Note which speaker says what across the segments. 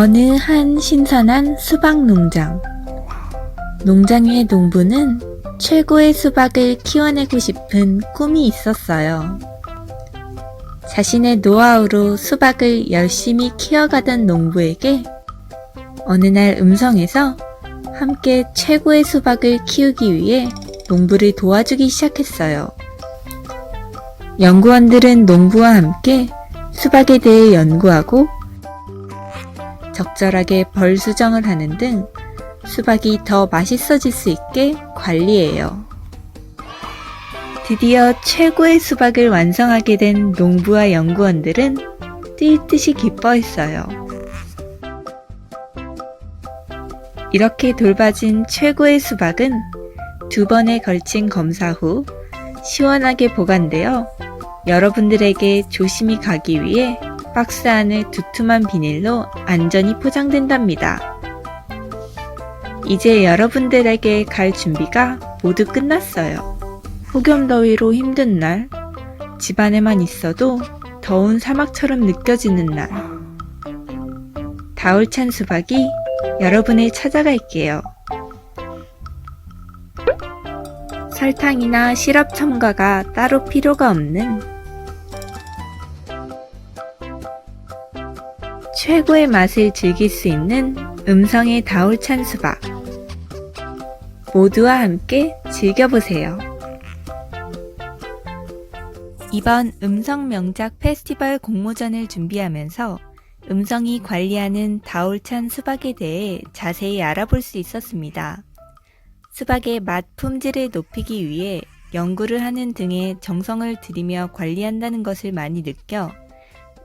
Speaker 1: 어느 한 신선한 수박 농장. 농장의 농부는 최고의 수박을 키워내고 싶은 꿈이 있었어요. 자신의 노하우로 수박을 열심히 키워가던 농부에게 어느 날 음성에서 함께 최고의 수박을 키우기 위해 농부를 도와주기 시작했어요. 연구원들은 농부와 함께 수박에 대해 연구하고 적절하게 벌 수정을 하는 등 수박이 더 맛있어질 수 있게 관리해요. 드디어 최고의 수박을 완성하게 된 농부와 연구원들은 뛸 듯이 기뻐했어요. 이렇게 돌봐진 최고의 수박은 두 번에 걸친 검사 후 시원하게 보관되어 여러분들에게 조심히 가기 위해 박스 안에 두툼한 비닐로 안전히 포장된답니다. 이제 여러분들에게 갈 준비가 모두 끝났어요. 폭염더위로 힘든 날, 집안에만 있어도 더운 사막처럼 느껴지는 날. 다울찬 수박이 여러분을 찾아갈게요. 설탕이나 시럽 첨가가 따로 필요가 없는 최고의 맛을 즐길 수 있는 음성의 다울찬 수박. 모두와 함께 즐겨보세요. 이번 음성 명작 페스티벌 공모전을 준비하면서 음성이 관리하는 다울찬 수박에 대해 자세히 알아볼 수 있었습니다. 수박의 맛 품질을 높이기 위해 연구를 하는 등의 정성을 들이며 관리한다는 것을 많이 느껴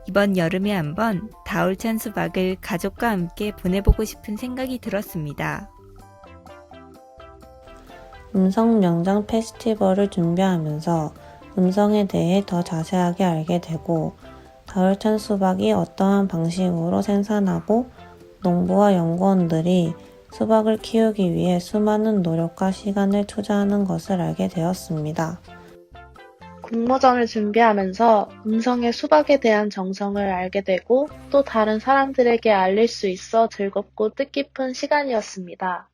Speaker 1: 이번 여름에 한번 다울찬 수박을 가족과 함께 보내보고 싶은 생각이 들었습니다.
Speaker 2: 음성 명장 페스티벌을 준비하면서 음성에 대해 더 자세하게 알게 되고 다울찬 수박이 어떠한 방식으로 생산하고 농부와 연구원들이 수박을 키우기 위해 수많은 노력과 시간을 투자하는 것을 알게 되었습니다.
Speaker 3: 공모전을 준비하면서 음성의 수박에 대한 정성을 알게 되고 또 다른 사람들에게 알릴 수 있어 즐겁고 뜻깊은 시간이었습니다.